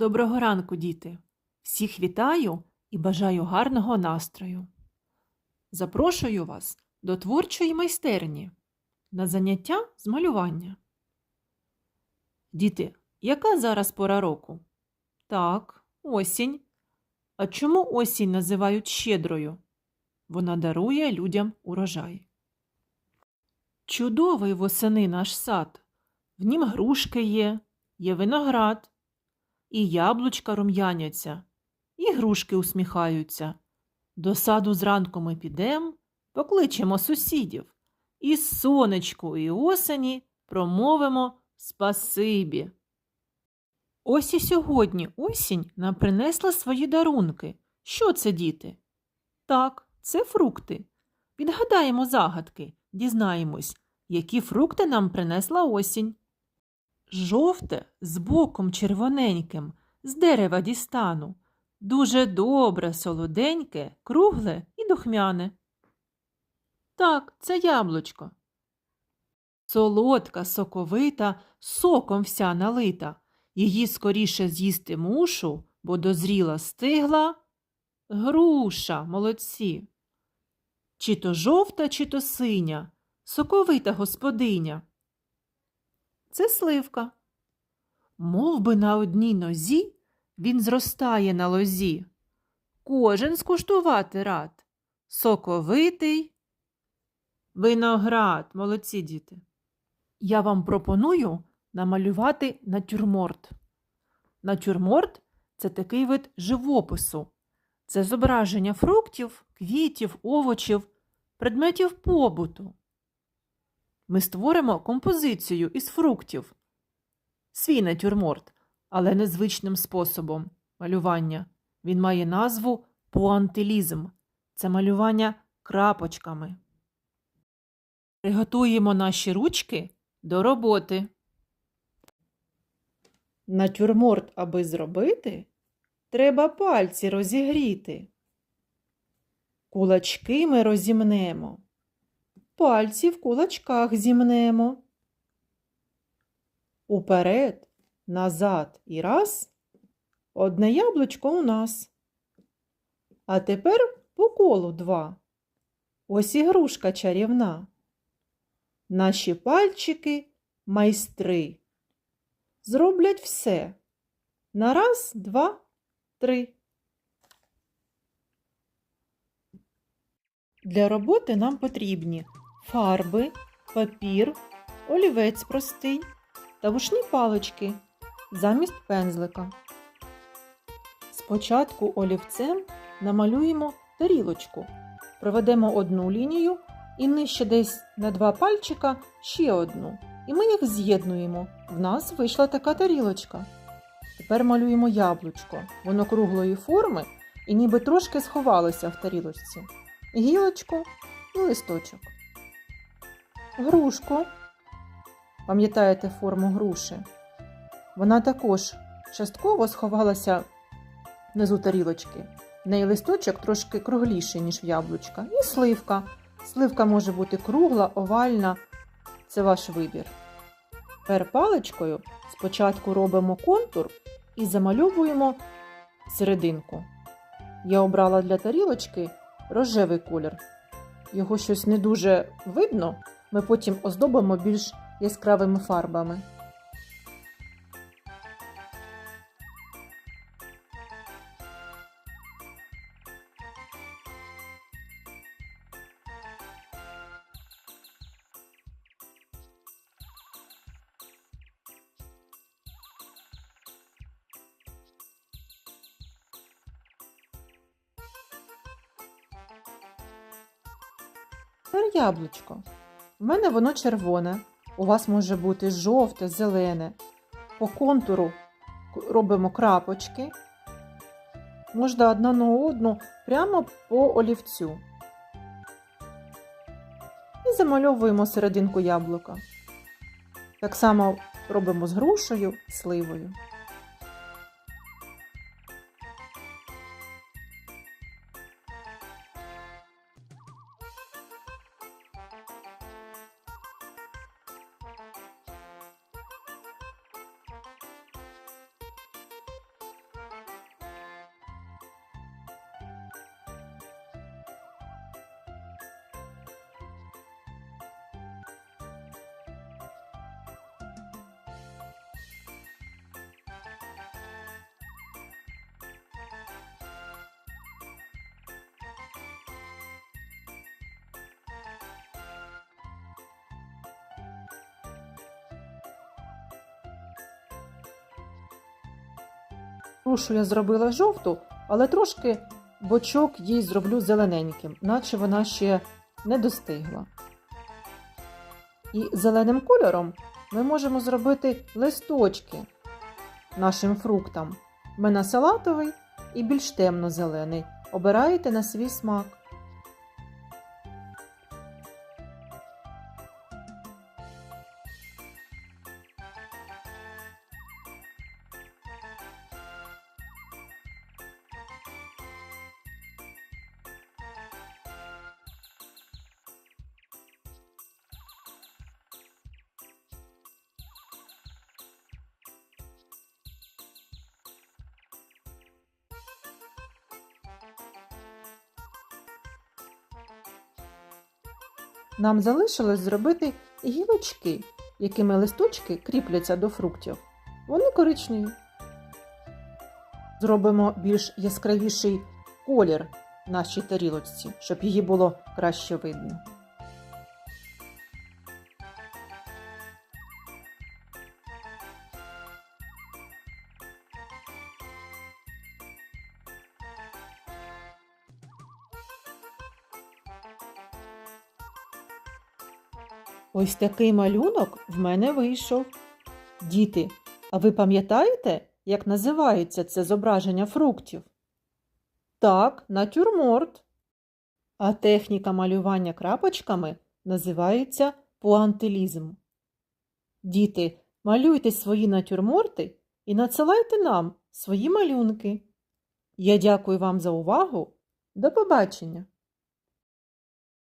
Доброго ранку, діти! Всіх вітаю і бажаю гарного настрою. Запрошую вас до творчої майстерні на заняття з малювання. Діти, яка зараз пора року? Так, осінь. А чому осінь називають щедрою? Вона дарує людям урожай. Чудовий восени наш сад. В нім грушки є, є виноград, і яблучка рум'яняться, і грушки усміхаються. До саду зранку ми підем, покличемо сусідів, і сонечку, і осені промовимо спасибі. Ось і сьогодні осінь нам принесла свої дарунки. Що це, діти? Так, це фрукти. Відгадаємо загадки, дізнаємось, які фрукти нам принесла осінь. Жовте з боком червоненьким, з дерева дістану. Дуже добре, солоденьке, кругле і духмяне. Так, це яблучко. Солодка, соковита, соком вся налита. Її скоріше з'їсти мушу, бо дозріла стигла. Груша, молодці. Чи то жовта, чи то синя, соковита господиня. Це сливка. Мов би на одній нозі він зростає на лозі. Кожен скуштувати рад. Соковитий. Виноград, молодці діти. Я вам пропоную намалювати натюрморт. Натюрморт це такий вид живопису. Це зображення фруктів, квітів, овочів, предметів побуту. Ми створимо композицію із фруктів. Свій натюрморт, але незвичним способом малювання. Він має назву пуантилізм. Це малювання крапочками. Приготуємо наші ручки до роботи. Натюрморт, аби зробити, треба пальці розігріти. Кулачки ми розімнемо. Пальці в кулачках зімнемо. Уперед, назад і раз. Одне яблучко у нас. А тепер по колу два. Ось і грушка чарівна. Наші пальчики майстри. Зроблять все. На раз, два, три. Для роботи нам потрібні фарби, папір, олівець простий та вушні палички замість пензлика. Спочатку олівцем намалюємо тарілочку, проведемо одну лінію і нижче десь на два пальчика ще одну. І ми їх з'єднуємо. В нас вийшла така тарілочка. Тепер малюємо яблучко. Воно круглої форми і ніби трошки сховалося в тарілочці. Гілочку і листочок. Грушку. Пам'ятаєте форму груші? Вона також частково сховалася внизу тарілочки. В неї листочок трошки кругліший, ніж в яблучка. І сливка. Сливка може бути кругла, овальна. Це ваш вибір. Тепер паличкою спочатку робимо контур і замальовуємо серединку. Я обрала для тарілочки рожевий колір. Його щось не дуже видно, ми потім оздобимо більш яскравими фарбами. Тепер яблучко. У мене воно червоне. У вас може бути жовте, зелене. По контуру робимо крапочки. Можна одна на одну прямо по олівцю. І замальовуємо серединку яблука. Так само робимо з грушею сливою. Грушу я зробила жовту, але трошки бочок їй зроблю зелененьким, наче вона ще не достигла. І зеленим кольором ми можемо зробити листочки нашим фруктам. Ми на салатовий і більш темно-зелений. Обираєте на свій смак. Нам залишилось зробити гілочки, якими листочки кріпляться до фруктів. Вони коричневі. Зробимо більш яскравіший колір нашій тарілочці, щоб її було краще видно. Ось такий малюнок в мене вийшов. Діти, а ви пам'ятаєте, як називається це зображення фруктів? Так, натюрморт. А техніка малювання крапочками називається пуантилізм. Діти, малюйте свої натюрморти і надсилайте нам свої малюнки. Я дякую вам за увагу. До побачення!